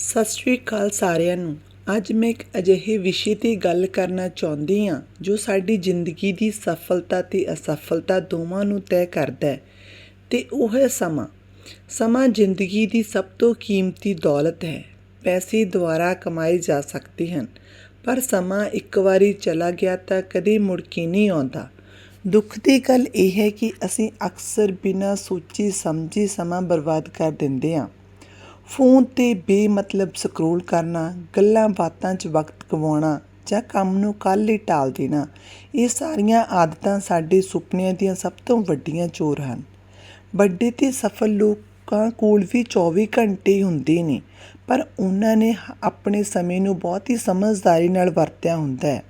ਸਤਿ ਸ਼੍ਰੀ ਅਕਾਲ ਸਾਰਿਆਂ ਨੂੰ। ਅੱਜ ਮੈਂ ਇੱਕ ਅਜਿਹੇ ਵਿਸ਼ੇ 'ਤੇ ਗੱਲ ਕਰਨਾ ਚਾਹੁੰਦੀ ਹਾਂ, ਜੋ ਸਾਡੀ ਜ਼ਿੰਦਗੀ ਦੀ ਸਫਲਤਾ ਤੇ ਅਸਫਲਤਾ ਦੋਵਾਂ ਨੂੰ ਤੈਅ ਕਰਦਾ ਹੈ। ਤੇ ਉਹ ਹੈ ਸਮਾਂ। ਸਮਾਂ ਜ਼ਿੰਦਗੀ ਦੀ ਸਭ ਤੋਂ ਕੀਮਤੀ ਦੌਲਤ ਹੈ। ਪੈਸੇ ਦੁਆਰਾ ਕਮਾਏ ਜਾ ਸਕਦੇ ਹਨ, ਪਰ ਸਮਾਂ ਇੱਕ ਵਾਰੀ ਚਲਾ ਗਿਆ ਤਾਂ ਕਦੇ ਮੁੜ ਕੇ ਨਹੀਂ ਆਉਂਦਾ। ਦੁੱਖ ਦੀ ਗੱਲ ਇਹ ਹੈ ਕਿ ਅਸੀਂ ਅਕਸਰ ਬਿਨਾਂ ਸੋਚੀ ਸਮਝੀ ਸਮਾਂ ਬਰਬਾਦ ਕਰ ਦਿੰਦੇ ਹਾਂ। ਫੋਨ 'ਤੇ ਬੇਮਤਲਬ ਸਕਰੋਲ ਕਰਨਾ, ਗੱਲਾਂ ਬਾਤਾਂ 'ਚ ਵਕਤ ਗਵਾਉਣਾ ਜਾਂ ਕੰਮ ਨੂੰ ਕੱਲ੍ਹ ਲਈ ਟਾਲ ਦੇਣਾ, ਇਹ ਸਾਰੀਆਂ ਆਦਤਾਂ ਸਾਡੇ ਸੁਪਨਿਆਂ ਦੀਆਂ ਸਭ ਤੋਂ ਵੱਡੀਆਂ ਚੋਰ ਹਨ। ਵੱਡੇ ਤੇ ਸਫਲ ਲੋਕਾਂ ਕੋਲ ਵੀ 24 ਘੰਟੇ ਹੁੰਦੇ ਨੇ, ਪਰ ਉਹਨਾਂ ਨੇ ਆਪਣੇ ਸਮੇਂ ਨੂੰ ਬਹੁਤ ਹੀ ਸਮਝਦਾਰੀ ਨਾਲ ਵਰਤਿਆ ਹੁੰਦਾ ਹੈ।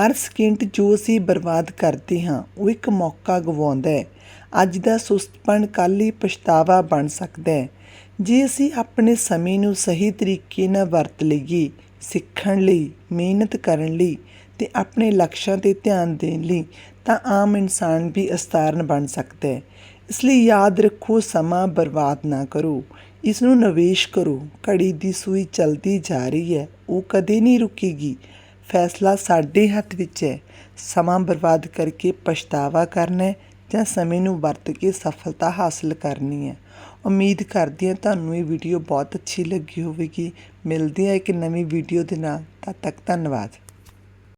ਹਰ ਸਕਿੰਟ ਜੋ ਅਸੀਂ ਬਰਬਾਦ ਕਰਦੇ ਹਾਂ, ਉਹ ਇੱਕ ਮੌਕਾ ਗਵਾਉਂਦਾ ਹੈ। ਅੱਜ ਦਾ ਸੁਸਤਪਣ ਕੱਲ੍ਹ ਹੀ ਪਛਤਾਵਾ ਬਣ ਸਕਦਾ ਹੈ। ਜੇ ਅਸੀਂ ਆਪਣੇ ਸਮੇਂ ਨੂੰ ਸਹੀ ਤਰੀਕੇ ਨਾਲ ਵਰਤ ਲਈਏ, ਸਿੱਖਣ ਲਈ, ਮਿਹਨਤ ਕਰਨ ਲਈ ਤੇ ਆਪਣੇ ਲਕਸ਼ਾਂ 'ਤੇ ਧਿਆਨ ਦੇਣ ਲਈ, ਤਾਂ ਆਮ ਇਨਸਾਨ ਵੀ ਅਸਤਾਰਨ ਬਣ ਸਕਦਾ ਹੈ। ਇਸ ਲਈ ਯਾਦ ਰੱਖੋ, ਸਮਾਂ ਬਰਬਾਦ ਨਾ ਕਰੋ। ਇਸ ਨੂੰ ਨਿਵੇਸ਼ ਕਰੋ। ਘੜੀ ਦੀ ਸੂਈ ਚਲਦੀ ਜਾ ਰਹੀ ਹੈ। ਉਹ ਕਦੇ ਨਹੀਂ ਰੁਕੇਗੀ। ਫੈਸਲਾ ਸਾਡੇ ਹੱਥ ਵਿੱਚ ਹੈ। ਸਮਾਂ ਬਰਬਾਦ ਕਰਕੇ ਪਛਤਾਵਾ ਕਰਨਾ ਜਾਂ ਸਮੇਂ ਨੂੰ ਵਰਤ ਕੇ ਸਫਲਤਾ ਹਾਸਲ ਕਰਨੀ ਹੈ। ਉਮੀਦ ਕਰਦੀ ਹਾਂ ਤੁਹਾਨੂੰ ਇਹ ਵੀਡੀਓ ਬਹੁਤ ਅੱਛੀ ਲੱਗੀ ਹੋਵੇਗੀ। ਮਿਲਦੇ ਹਾਂ ਇੱਕ ਨਵੀਂ ਵੀਡੀਓ ਦੇ ਨਾਲ। ਤਦ ਤੱਕ ਧੰਨਵਾਦ।